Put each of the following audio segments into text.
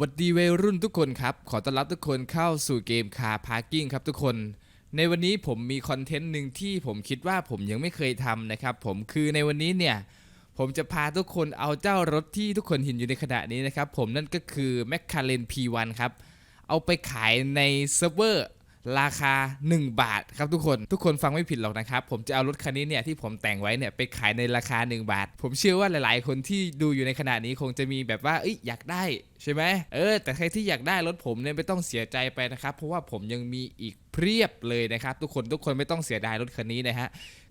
หวัดดีวัยรุ่นทุกคนครับ ขอต้อนรับทุกคนเข้าสู่เกมคาพาร์กิ้งครับทุกคน ในวันนี้ผมมีคอนเทนต์หนึ่งที่ผมคิดว่าผมยังไม่เคยทำนะครับ ผมคือในวันนี้เนี่ย ผมจะพาทุกคนเอาเจ้ารถที่ทุกคนเห็นอยู่ในขณะนี้นะครับ ผมนั่นก็คือ m c l a r e n P1 ครับ เอาไปขายในเซิร์ฟเวอร์ ราคา 1 บาทครับทุกคนทุกคนฟังไม่ผิดหรอกนะครับ ผมจะเอารถคันนี้เนี่ยที่ผมแต่งไว้เนี่ยไปขายในราคา 1 บาท ผมเชื่อว่าหลาย ๆ คนที่ดูอยู่ในขณะนี้คงจะมีแบบว่าเอ้ยอยากได้ใช่ไหมเออ แต่ใครที่อยากได้รถผมเนี่ยไม่ต้องเสียใจไปนะครับ เพราะว่าผมยังมีอีกเพียบเลยนะครับ ทุกคนทุกคนไม่ต้องเสียดายรถคันนี้นะฮะ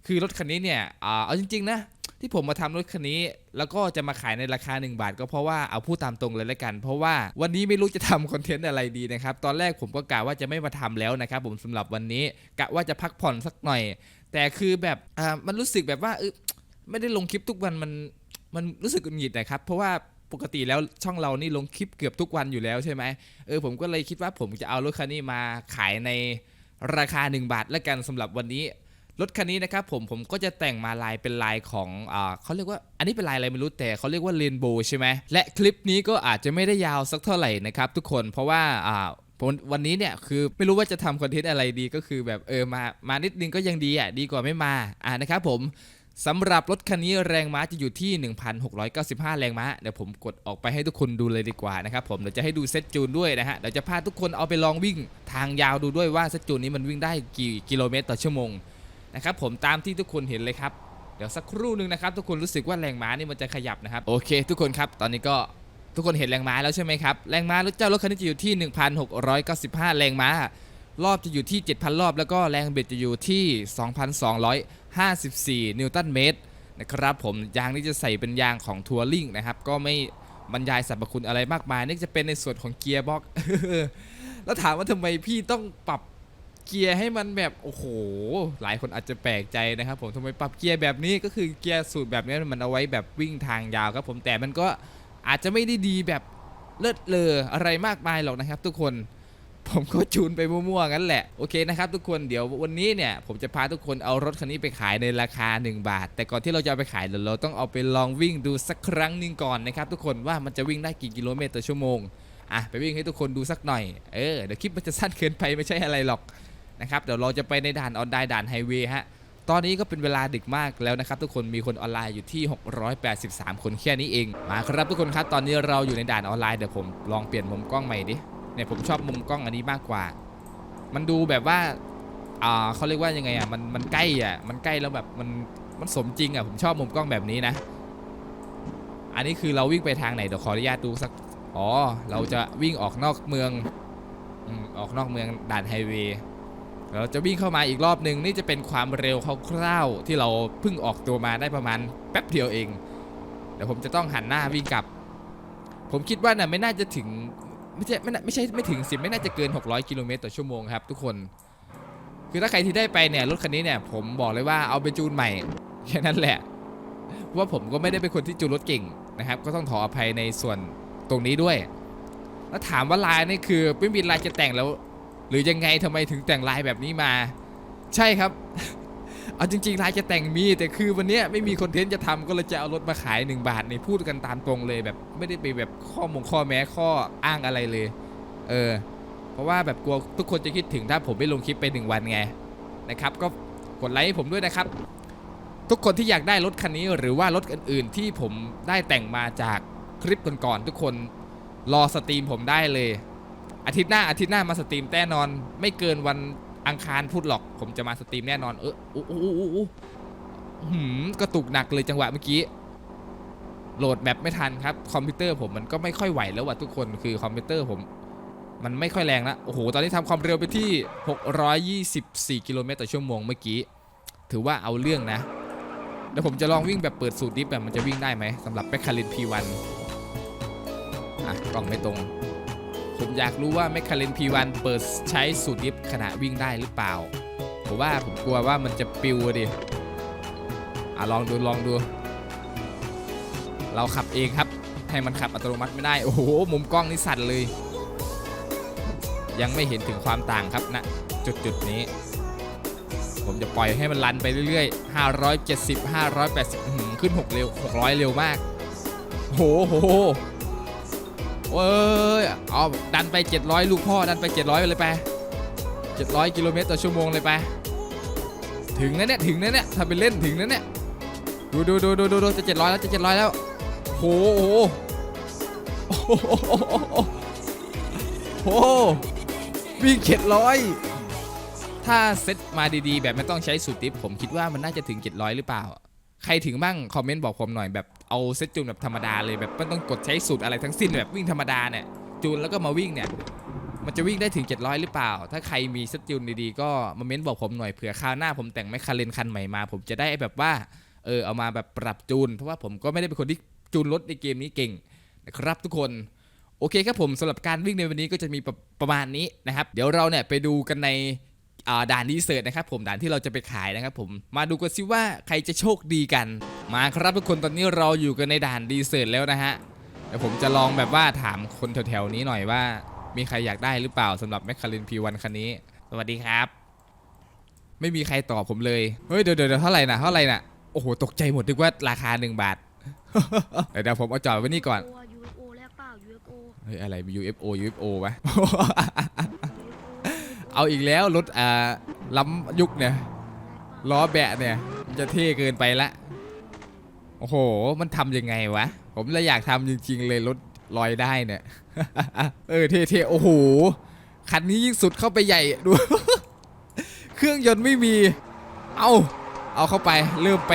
คือรถคันนี้เนี่ยเอาจริง ๆ นะ ที่ผมมาทำรถคันนี้ แล้วก็จะมาขายในราคา 1 บาท ก็เพราะว่าเอาพูดตามตรงเลยละกัน เพราะว่าวันนี้ไม่รู้จะทำคอนเทนต์อะไรดีนะครับ ตอนแรกผมก็กะว่าจะไม่มาทำแล้วนะครับผมสำหรับวันนี้กะว่าจะพักผ่อนสักหน่อย แต่คือแบบอ่ามันรู้สึกแบบว่าเออไม่ได้ลงคลิปทุกวันมันมันรู้สึกหงุดหงิดนะครับ เพราะว่าปกติแล้วช่องเรานี่ลงคลิปเกือบทุกวันอยู่แล้วใช่ไหมเออผมก็เลยคิดว่าผมจะเอารถคันนี้มาขายในราคา 1 บาทแล้วกันสำหรับวันนี้ รถคันนี้นะครับผมผมก็จะแต่งมาลายเป็นลายของอ่าเขาเรียกว่าอันนี้เป็นลายอะไรไม่รู้แต่เขาเรียกว่าเรนโบว์ใช่ไหมและคลิปนี้ก็อาจจะไม่ได้ยาวสักเท่าไหร่นะครับทุกคนเพราะว่าอ่าวันนี้เนี่ยคือไม่รู้ว่าจะทำคอนเทนต์อะไรดีก็คือแบบเออมามานิดนึงก็ยังดีอะดีกว่าไม่มาอ่านะครับผมสำหรับรถคันนี้แรงม้าจะอยู่ที่ 1,695 แรงม้า เดี๋ยวผมกดออกไปให้ทุกคนดูเลยดีกว่านะครับผม เดี๋ยวจะให้ดูเซตจูนด้วยนะฮะ เดี๋ยวจะพาทุกคนเอาไปลองวิ่งทางยาวดูด้วยว่าเซตจูนนี้มันวิ่งได้กี่กิโลเมตรต่อชั่วโมง นะครับผมตามที่ทุกคนเห็นเลยครับเดี๋ยวสักครู่หนึ่งนะครับทุกคนรู้สึกว่าแรงม้านี่มันจะขยับนะครับโอเค ทุกคนครับตอนนี้ก็ทุกคนเห็นแรงม้าแล้วใช่ไหมครับแรงม้ารถเจ้ารถคันนี้จะอยู่ที่ 1,695 แรงม้ารอบจะอยู่ที่ 7,000 รอบ แล้วก็แรงบิดจะอยู่ที่ 2,254 นิวตันเมตรนะครับผมยางนี่จะใส่เป็นยางของทัวริงนะครับก็ไม่บรรยายสรรพคุณอะไรมากมายนี่จะเป็นในส่วนของเกียร์บ็อกแล้วถามว่าทำไมพี่ต้องปรับ เกียร์ให้มันแบบโอ้โห หลายคนอาจจะแปลกใจนะครับผมทำไมปรับเกียร์แบบนี้ก็คือเกียร์สูตรแบบนี้มันเอาไว้แบบวิ่งทางยาวครับผมแต่มันก็อาจจะไม่ได้ดีแบบเลิศเลออะไรมากมายหรอกนะครับ ทุกคนผมก็จูนไปมั่วๆงั้นแหละ โอเคนะครับทุกคนเดี๋ยววันนี้เนี่ย ผมจะพาทุกคนเอารถคันนี้ไปขายในราคา 1 บาท แต่ก่อนที่เราจะไปขายเดี๋ยวเราต้องเอาไปลองวิ่งดูสักครั้งหนึ่งก่อนนะครับทุกคนว่ามันจะวิ่งได้กี่กิโลเมตรต่อชั่วโมงอะไปวิ่งให้ทุกคนดูสักหน่อยเออเดี๋ยวคลิปมันจะสั้นเกินไปไม่ใช่อะไรหรอก นะครับเดี๋ยวเราจะไปในด่านออนไลน์ด่านไฮเวย์ฮะตอนนี้ก็เป็นเวลาดึกมากแล้วนะครับทุกคนมีคนออนไลน์อยู่ที่ 683 คนแค่นี้เองมาครับทุกคนครับตอนนี้เราอยู่ในด่านออนไลน์เดี๋ยวผมลองเปลี่ยนมุมกล้องใหม่ดิเนี่ยผมชอบมุมกล้องอันนี้มากกว่า มันดูแบบว่าอ่าเขาเรียกว่ายังไงอะมันมันใกล้อะมันใกล้แล้วแบบมันมันสมจริงอะผมชอบมุมกล้องแบบนี้นะ อันนี้คือเราวิ่งไปทางไหนเดี๋ยวขออนุญาตดูสักอ๋อเราจะวิ่งออกนอกเมืองอืมออกนอกเมืองด่านไฮเวย์ เราจะวิ่งเข้ามาอีกรอบหนึ่งนี่จะเป็นความเร็วคร่าวๆที่เราเพิ่งออกตัวมาได้ประมาณแป๊บเดียวเองเดี๋ยวผมจะต้องหันหน้าวิ่งกลับ ผมคิดว่าน่ะไม่น่าจะถึงไม่ใช่ไม่ไม่ใช่ไม่ถึงสิไม่น่าจะเกิน 600 กิโลเมตรต่อชั่วโมงครับทุกคน คือถ้าใครที่ได้ไปเนี่ยรถคันนี้เนี่ยผมบอกเลยว่าเอาไปจูนใหม่แค่นั้นแหละเพราะว่าผมก็ไม่ได้เป็นคนที่จูนรถเก่งนะครับ ก็ต้องขออภัยในส่วนตรงนี้ด้วย แล้วถามว่าลายนี่คือไม่มีลายจะแต่งแล้ว หรือยังไงทำไมถึงแต่งลายแบบนี้มา ใช่ครับ เอาจริงๆลายจะแต่งมี แต่คือวันนี้ไม่มีคอนเทนต์จะทำก็เลยจะเอารถมาขาย 1 บาทในพูดกันตามตรงเลยแบบไม่ได้ไปแบบข้อมงข้อแม้ข้ออ้างอะไรเลย เออ เพราะว่าแบบกลัวทุกคนจะคิดถึงถ้าผมไม่ลงคลิปไป 1 วันไงนะครับ ก็กดไลค์ให้ผมด้วยนะครับ ทุกคนที่อยากได้รถคันนี้หรือว่ารถอื่นๆ ที่ผมได้แต่งมาจากคลิปก่อนๆทุกคนรอสตรีมผมได้เลย อาทิตย์หน้าอาทิตย์หน้ามาสตรีมแน่นอน ไม่เกินวันอังคารพูดหรอก ผมจะมาสตรีมแน่นอน เอออู้อู้อู้อู้หืมกระตุกหนักเลยจังหวะเมื่อกี้ โหลดแมปไม่ทันครับ คอมพิวเตอร์ผมมันก็ไม่ค่อยไหวแล้วว่ะทุกคนคือคอมพิวเตอร์ผม มันไม่ค่อยแรงแล้วโอ้โห ตอนนี้ทำความเร็วไปที่ 624 กิโลเมตรต่อชั่วโมงเมื่อกี้ ถือว่าเอาเรื่องนะเดี๋ยวผมจะลองวิ่งแบบเปิดสูตรดิฟแบบมันจะวิ่งได้ไหมสำหรับแบคคาริน P1 อะกล้องไม่ตรง ผมอยากรู้ว่าแมคคาเรน P1 เปิดใช้สูตรดิฟขณะวิ่งได้หรือเปล่า ผมว่าผมกลัวว่ามันจะปิวดิอะลองดูลองดู เราขับเองครับ ให้มันขับอัตโนมัติไม่ได้ โอ้โห มุมกล้องนี่สั่นเลย ยังไม่เห็นถึงความต่างครับนะจุดจุดนี้ ผมจะปล่อยให้มันรันไปเรื่อยๆ 570 580อื้อหือขึ้น 6 เร็ว 600 เร็วมากโอ้โห โอ้ยเอาดันไป 700 ลูกพ่อดันไป 700ไปเลยไป700 กิโลเมตรต่อชั่วโมงเลยไป ถึงนะเนี่ยถึงนะเนี่ยถ้าเป็นเล่นถึงนะเนี่ยดูดูดูดูดูดูจะ700แล้วจะ700แล้วโหโอ้โหโอ้โหโอ้โหวิ่ง700 ถ้าเซตมาดีๆ แบบไม่ต้องใช้สูตรทิปผมคิดว่ามันน่าจะถึง 700 หรือเปล่า ใครถึงบ้างคอมเมนต์บอกผมหน่อยแบบเอาเซตจูนแบบธรรมดาเลยแบบไม่ต้องกดใช้สูตรอะไรทั้งสิ้นแบบวิ่งธรรมดาเนี่ยจูนแล้วก็มาวิ่งเนี่ยมันจะวิ่งได้ถึง 700 หรือเปล่า ถ้าใครมีเซตจูนดีๆก็มาเม้นบอกผมหน่อยเผื่อคราวหน้าผมแต่งแมคคาเรนคันใหม่มา ผมจะได้แบบว่าเออเอามาแบบปรับจูน เพราะว่าผมก็ไม่ได้เป็นคนที่จูนรถในเกมนี้เก่งนะครับทุกคนโอเคครับผมสำหรับการวิ่งในวันนี้ก็จะมีประประมาณนี้นะครับ เดี๋ยวเราเนี่ยไปดูกันใน ด่านดีเซิร์ตนะครับผมด่านที่เราจะไปขายนะครับผมมาดูกันซิว่าใครจะโชคดีกัน มาครับทุกคนตอนนี้เราอยู่กันในด่านดีเซิร์ตแล้วนะฮะเดี๋ยวผมจะลองแบบว่าถามคนแถวๆนี้หน่อยว่า มีใครอยากได้หรือเปล่าสำหรับแมคคาเรน P1 คันนี้ สวัสดีครับ ไม่มีใครตอบผมเลยเฮ้ยเดี๋ยวเดี๋ยวเท่าไหร่นะเท่าไหร่นะโอ้โหตกใจหมดนึกว่าราคา1บาทเดี๋ยวเดี๋ยวผมเอาจอดไว้นี่ก่อนตัว UFO แลกเปล่า UFO เฮ้ยอะไร UFO UFO วะ เอาอีกแล้วรถอ่าล้ำยุคเนี่ยล้อแบะเนี่ยมันจะเท่เกินไปละโอ้โห มันทำยังไงวะ ผมเลยอยากทำจริง ๆ เลยรถลอยได้เนี่ย เออเท่ๆ โอ้โห คันนี้ยิ่งสุดเข้าไปใหญ่ดู เครื่องยนต์ไม่มี เอาเอาเข้าไป เริ่มไป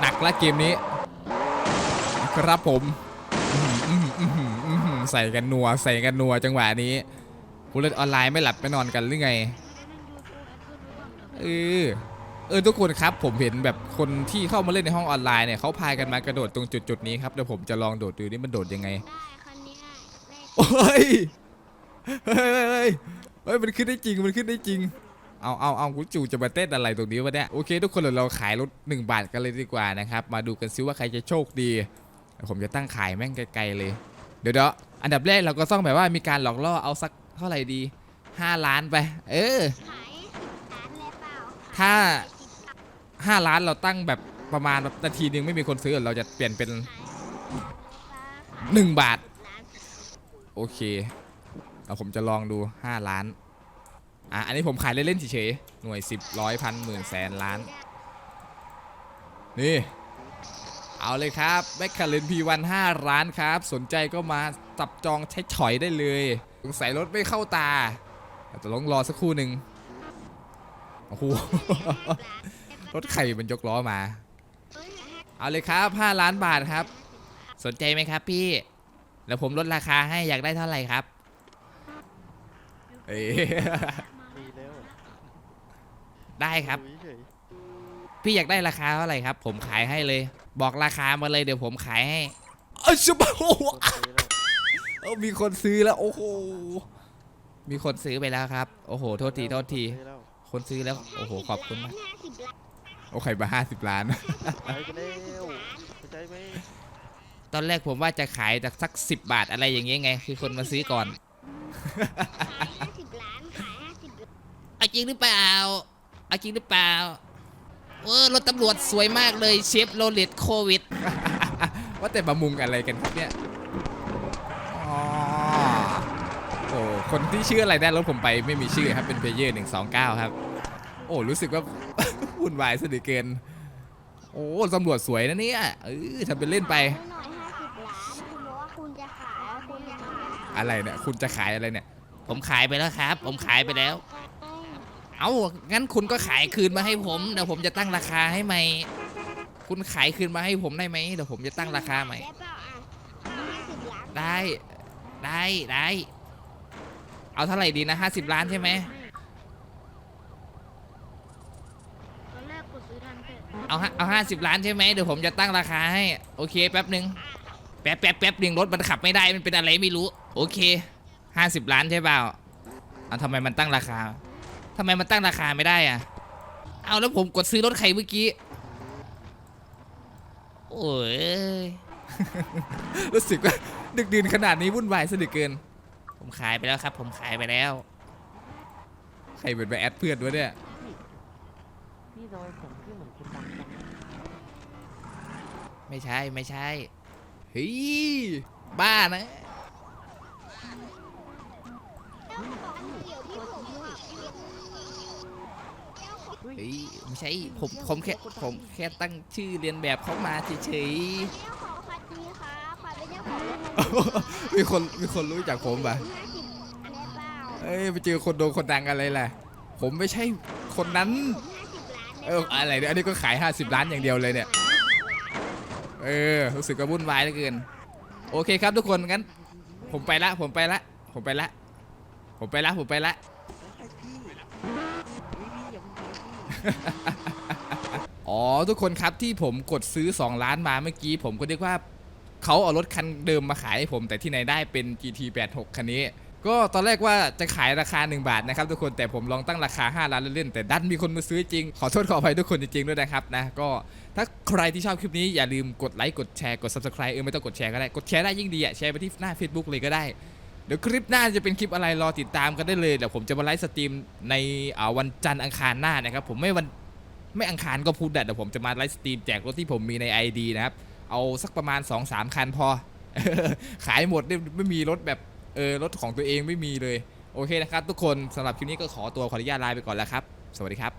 หนักละเกมนี้ ครับผมอื้อหืออื้อหืออื้อหือใส่กันนัว ใส่กันนัวจังหวะนี้ ผู้เล่นออนไลน์ไม่หลับไม่นอนกันหรือไงเออเออทุกคนครับผมเห็นแบบคนที่เข้ามาเล่นในห้องออนไลน์เนี่ยเขาพายกันมากระโดดตรงจุดจุดๆนี้ครับเดี๋ยวผมจะลองโดดดูนี่มันโดดยังไงได้คันนี้ได้โอ้ยเฮ้ยเฮ้ยเฮ้ยเฮ้ยมันขึ้นได้จริงมันขึ้นได้จริงเอาเอาเอาคุณจู่จะมาเต้นอะไรตรงนี้วะเนี่ยโอเค ทุกคนเดี๋ยวเราขายรถ1บาทกันเลยดีกว่านะครับมาดูกันซิว่าใครจะโชคดีเดี๋ยวผมจะตั้งขายแม่งไกลๆเลย เดี๋ยวเดี๋ยวอันดับแรกเราก็ต้องแบบว่ามีการหลอกล่อเอาสัก เท่าไหร่ดี 5 ล้านไป เออขายร้านเลยเปล่าถ้า 5 ล้านเราตั้งแบบประมาณแบบนาทีนึงไม่มีคนซื้อเราจะเปลี่ยนเป็น 1 บาทร้านโอเคเอาผมจะลองดู 5 ล้าน อะ อันนี้ผมขายเล่นๆเฉยๆหน่วย 10ร้อยพันหมื่นแสนล้าน นี่ เอาเลยครับแมคคาเรน P1 5ล้านครับ สนใจก็มาจับจองใช้ถอยได้เลย สงสัยรถไม่เข้าตาแต่ต้องรอสักครู่หนึ่งโอ้โหรถไข่มันยกล้อมา เอาเลยครับ 5 ล้านบาทครับ สนใจไหมครับพี่ แล้วผมลดราคาให้อยากได้เท่าไหร่ครับเอ้ยมีแล้วได้ครับ ดูเฉยพี่อยากได้ราคาเท่าไหร่ครับ ผมขายให้เลย บอกราคามาเลยเดี๋ยวผมขายให้เอ้ยชิบะโอ้โหๆคนซื้อแล้ว เอ้ามีคนซื้อแล้ว โอ้โห มีคนซื้อไปแล้วครับ โอ้โห โทษทีโทษทีซื้อแล้วคนซื้อแล้ว โอ้โห ขอบคุณมากห้าสิบล้านโอ้ใครมาห้าสิบล้านขายไปแล้วเข้าใจไหมตอนแรกผมว่าจะขายจากสักสิบบาทอะไรอย่างเงี้ยไง คือคนมาซื้อก่อน ห้าสิบล้านขายห้าสิบล้านเอาจริงหรือเปล่า เอาจริงหรือเปล่า เออรถตำรวจสวยมากเลยเชฟโรเลตโควิด ว่าแต่บะมุงอะไรกันครับเนี่ย อ๋อ โอ้ คนที่ชื่ออะไรได้รถผมไปไม่มีชื่อครับเป็นเพลเยอร์หนึ่งสองเก้าครับ โอ้รู้สึกว่า วุ่นวายซะเหลือเกิน โอ้ตำรวจสวยนะเนี่ยเออทำเป็นเล่นไป หน่อยห้าสิบล้านคุณบอกว่าคุณจะขายคุณจะขายอะไรเนี่ยคุณจะขายอะไรเนี่ย ผมขายไปแล้วครับ ผมขายไปแล้ว เอ้างั้นคุณก็ขายคืนมาให้ผมเดี๋ยวผมจะตั้งราคาให้ใหม่ คุณขายคืนมาให้ผมได้ไหมเดี๋ยวผมจะตั้งราคาใหม่ ได้เปล่าอะห้าสิบล้านได้ได้ได้ เอาเท่าไหร่ดีนะห้าสิบล้านใช่ไหมตอนแรกกดซื้อทันเสร็จเอาฮะเอาห้าสิบล้านใช่ไหมเดี๋ยวผมจะตั้งราคาให้โอเคแป๊บหนึ่งแป๊บแป๊บแป๊บหนึ่งรถมันขับไม่ได้มันเป็นอะไรไม่รู้ โอเคห้าสิบล้านใช่เปล่าเอาทำไมมันตั้งราคาทำไมมันตั้งราคาไม่ได้อะเอาแล้วผมกดซื้อรถใครเมื่อกี้โอ้ย รู้สึกว่าดึกดื่นขนาดนี้วุ่นวายซะเหลือเกิน ผมขายไปแล้วครับ ผมขายไปแล้ว ใครเป็นไปแอดเพื่อนวะเนี่ย นี่รอยผมที่เหมือนคุณบังไม่ใช่ไม่ใช่เฮ้ยบ้านะเฮ้ยไม่ใช่ผมผมแค่ผมแค่ตั้งชื่อเรียนแบบเขามาเฉย มีคนมีคนรู้จักผมปะเอ้ยไปเจอคนโดงคนดังอะไรล่ะผมไม่ใช่คนนั้น เอออะไรเนี่ยอันนี้ก็ขาย 50 ล้านอย่างเดียวเลยเนี่ย เออรู้สึกว่าวุ่นวายเหลือเกิน โอเคครับทุกคนงั้น ผมไปละ ผมไปละ ผมไปละ ผมไปละ ผมไปละไอ้พี่เฮ้ยพี่อย่าเพิ่งไปพี่อ๋อทุกคนครับที่ผมกดซื้อ 2 ล้านมาเมื่อกี้ ผมก็เรียกว่า เขาเอารถคันเดิมมาขายให้ผม แต่ที่ไหนได้เป็น GT 86คันนี้ ก็ตอนแรกว่าจะขายราคา 1 บาทนะครับทุกคนแต่ผมลองตั้งราคา 5 ล้านเล่นๆแต่ดันมีคนมาซื้อจริง ขอโทษขออภัยทุกคนจริงๆด้วยนะครับนะก็ถ้าใครที่ชอบคลิปนี้อย่าลืมกดไลค์กดแชร์กด subscribe เออไม่ต้องกดแชร์ก็ได้กดแชร์ได้ยิ่งดีอะแชร์ไปที่หน้า Facebook เลยก็ได้เดี๋ยวคลิปหน้าจะเป็นคลิปอะไรรอติดตามกันได้เลยเดี๋ยวผมจะมาไลฟ์สตรีมในวันจันทร์อังคารหน้านะครับผมไม่วันไม่อังคารก็พูดได้เดี๋ยวผมจะมาไลฟ์สตรีมแจกรถที่ผมมีใน ID นะครับ เอาสักประมาณ 2-3 คันพอ ขายหมดไม่มีรถแบบเออรถของตัวเองไม่มีเลย โอเคนะครับทุกคนสำหรับคลิปนี้ก็ขอตัวขออนุญาตลาไปก่อนแล้วครับ สวัสดีครับ